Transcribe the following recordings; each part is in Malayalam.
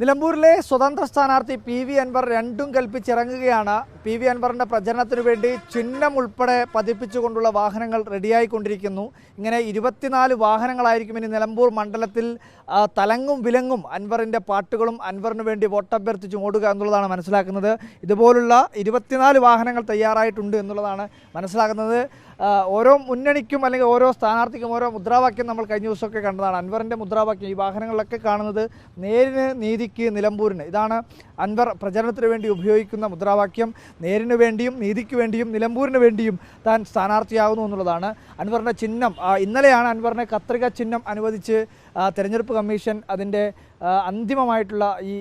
നിലമ്പൂരിലെ സ്വതന്ത്ര സ്ഥാനാർത്ഥി പി വി അൻവർ രണ്ടും കൽപ്പിച്ചിറങ്ങുകയാണ്. പി വി അൻവറിന്റെ പ്രചരണത്തിനു വേണ്ടി ചിഹ്നം ഉൾപ്പെടെ പതിപ്പിച്ചുകൊണ്ടുള്ള വാഹനങ്ങൾ റെഡിയായിക്കൊണ്ടിരിക്കുന്നു. ഇങ്ങനെ ഇരുപത്തിനാല് വാഹനങ്ങളായിരിക്കും ഇനി നിലമ്പൂർ മണ്ഡലത്തിൽ തലങ്ങും വിലങ്ങും അൻവറിന്റെ പാട്ടുകളും അൻവറിന് വേണ്ടി വോട്ടഭ്യർത്ഥിച്ചും ഓടുക എന്നുള്ളതാണ് മനസ്സിലാക്കുന്നത്. ഇതുപോലുള്ള ഇരുപത്തിനാല് വാഹനങ്ങൾ തയ്യാറായിട്ടുണ്ട് എന്നുള്ളതാണ് മനസ്സിലാക്കുന്നത് ഓരോ മുന്നണിക്കും അല്ലെങ്കിൽ ഓരോ സ്ഥാനാർത്ഥിക്കും ഓരോ മുദ്രാവാക്യം നമ്മൾ കഴിഞ്ഞ ദിവസമൊക്കെ കണ്ടതാണ്. അൻവറിന്റെ മുദ്രാവാക്യം ഈ വാഹനങ്ങളിലൊക്കെ കാണുന്നത് നേരിന് നീതിക്ക് നിലമ്പൂരിന്. ഇതാണ് അൻവർ പ്രചരണത്തിന് വേണ്ടി ഉപയോഗിക്കുന്ന മുദ്രാവാക്യം. നേരിന് വേണ്ടിയും നീതിക്ക് വേണ്ടിയും നിലമ്പൂരിന് വേണ്ടിയും താൻ സ്ഥാനാർത്ഥിയാകുന്നു എന്നുള്ളതാണ് അൻവറിന്റെ ചിഹ്നം. ഇന്നലെയാണ് അൻവറിനെ കത്രിക ചിഹ്നം അനുവദിച്ച് തിരഞ്ഞെടുപ്പ് കമ്മീഷൻ അതിന്റെ അന്തിമമായിട്ടുള്ള ഈ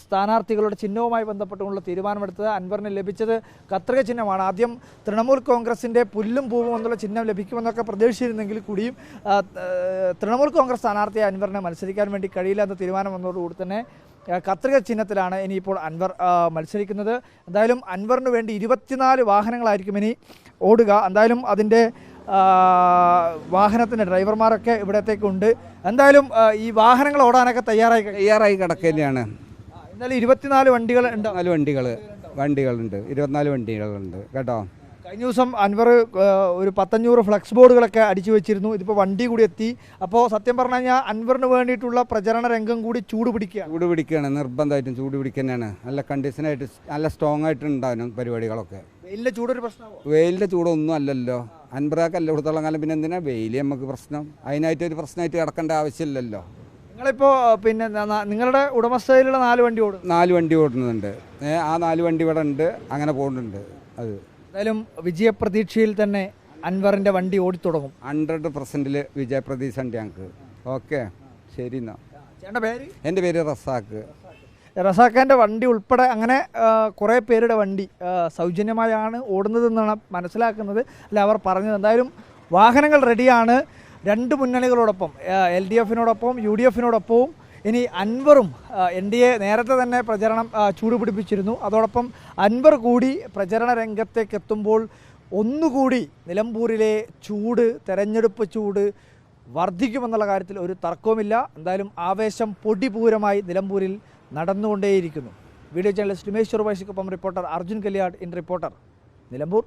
സ്ഥാനാർത്ഥികളുടെ ചിഹ്നവുമായി ബന്ധപ്പെട്ടുള്ള തീരുമാനമെടുത്തത് അൻവറിന് ലഭിച്ചത് കത്രിക ചിഹ്നമാണ്. ആദ്യം തൃണമൂൽ കോൺഗ്രസിന്റെ പുല്ലും പൂവും എന്നുള്ള ചിഹ്നം ലഭിക്കുമെന്നൊക്കെ പ്രതീക്ഷിച്ചിരുന്നെങ്കിൽ കൂടിയും തൃണമൂൽ കോൺഗ്രസ് സ്ഥാനാർത്ഥിയെ അൻവറിനെ മത്സരിക്കാൻ വേണ്ടി കഴിയില്ല എന്ന തീരുമാനം വന്നതോടുകൂടി തന്നെ കത്രിക ചിഹ്നത്തിലാണ് ഇനിയിപ്പോൾ അൻവർ മത്സരിക്കുന്നത്. എന്തായാലും അൻവറിന് വേണ്ടി ഇരുപത്തിനാല് വാഹനങ്ങളായിരിക്കും ഇനി ഓടുക. എന്തായാലും അതിന്റെ വാഹനത്തിന്റെ ഡ്രൈവർമാരൊക്കെ ഇവിടത്തേക്കുണ്ട്. എന്തായാലും ഈ വാഹനങ്ങൾ ഓടാനൊക്കെ തയ്യാറായി. തയ്യാറായി കിടക്കുകയാണ് എന്തായാലും ഇരുപത്തിനാല് വണ്ടികൾ ഉണ്ട്. നാല് വണ്ടികൾ വണ്ടികളുണ്ട്. ഇരുപത്തിനാല് വണ്ടികളുണ്ട്. കേട്ടോ? കഴിഞ്ഞ ദിവസം അൻവർ ഒരു പത്തഞ്ഞൂറ് ഫ്ലക്സ് ബോർഡുകളൊക്കെ അടിച്ചു വെച്ചിരുന്നു. ഇതിപ്പോൾ വണ്ടി കൂടി എത്തി. അപ്പോൾ സത്യം പറഞ്ഞു കഴിഞ്ഞാൽ അൻവറിന് വേണ്ടിയിട്ടുള്ള പ്രചരണ രംഗം കൂടി ചൂട് പിടിക്കുക. ചൂട് പിടിക്കുകയാണ്. നിർബന്ധമായിട്ടും ചൂട് പിടിക്കുന്നതാണ് നല്ല കണ്ടീഷനായിട്ട് നല്ല സ്ട്രോങ് ആയിട്ട് ഉണ്ടാവും പരിപാടികളൊക്കെ. വെയിലിന്റെ ചൂടൊരു പ്രശ്നമാവും? വെയിലിന്റെ ചൂടൊന്നും അല്ലല്ലോ. അൻപതാക്കല്ല കൊടുത്തോളം കാലം പിന്നെ എന്തിനാ വെയിൽ നമുക്ക് പ്രശ്നം? അതിനായിട്ട് ഒരു പ്രശ്നമായിട്ട് കിടക്കേണ്ട ആവശ്യമില്ലല്ലോ. നിങ്ങളിപ്പോൾ പിന്നെ നിങ്ങളുടെ ഉടമസ്ഥതയിലുള്ള നാല് വണ്ടി ഓടും. നാല് വണ്ടി ഓടുന്നുണ്ട്. ആ നാല് വണ്ടി ഇവിടെ ഉണ്ട്. അങ്ങനെ പോകുന്നുണ്ട് അത്. എന്തായാലും വിജയപ്രതീക്ഷയിൽ തന്നെ അൻവറിന്റെ വണ്ടി ഓടിത്തുടങ്ങും. ഹൺഡ്രഡ് പെർസെന്റിൽ വിജയപ്രതീക്ഷ ഉണ്ട് ഞങ്ങൾക്ക് ഓക്കെ. ശരി എന്നാ. ചേട്ടന്റെ പേര്? എന്റെ പേര് റസാക്ക്. റസാഖാന്റെ വണ്ടി ഉൾപ്പെടെ അങ്ങനെ കുറേ പേരുടെ വണ്ടി സൗജന്യമായാണ് ഓടുന്നതെന്നാണ് മനസ്സിലാക്കുന്നത്. അല്ല അവർ പറഞ്ഞത് എന്തായാലും വാഹനങ്ങൾ റെഡിയാണ്. രണ്ട് മുന്നണികളോടൊപ്പം എൽ ഡി എഫിനോടൊപ്പം യു ഡി എഫിനോടൊപ്പവും ഇനി അൻവറും എൻ ഡി എ നേരത്തെ തന്നെ പ്രചരണം ചൂടുപിടിപ്പിച്ചിരുന്നു. അതോടൊപ്പം അൻവർ കൂടി പ്രചരണ രംഗത്തേക്ക് എത്തുമ്പോൾ ഒന്നുകൂടി നിലമ്പൂരിലെ ചൂട് തെരഞ്ഞെടുപ്പ് ചൂട് വർദ്ധിക്കുമെന്നുള്ള കാര്യത്തിൽ ഒരു തർക്കവുമില്ല. എന്തായാലും ആവേശം പൊടിപൂരമായി നിലമ്പൂരിൽ നടന്നുകൊണ്ടേയിരിക്കുന്നു. Video journalist Rameshwar ചെറുവാശിക്കൊപ്പം reporter Arjun Kalyad in reporter Nilambur.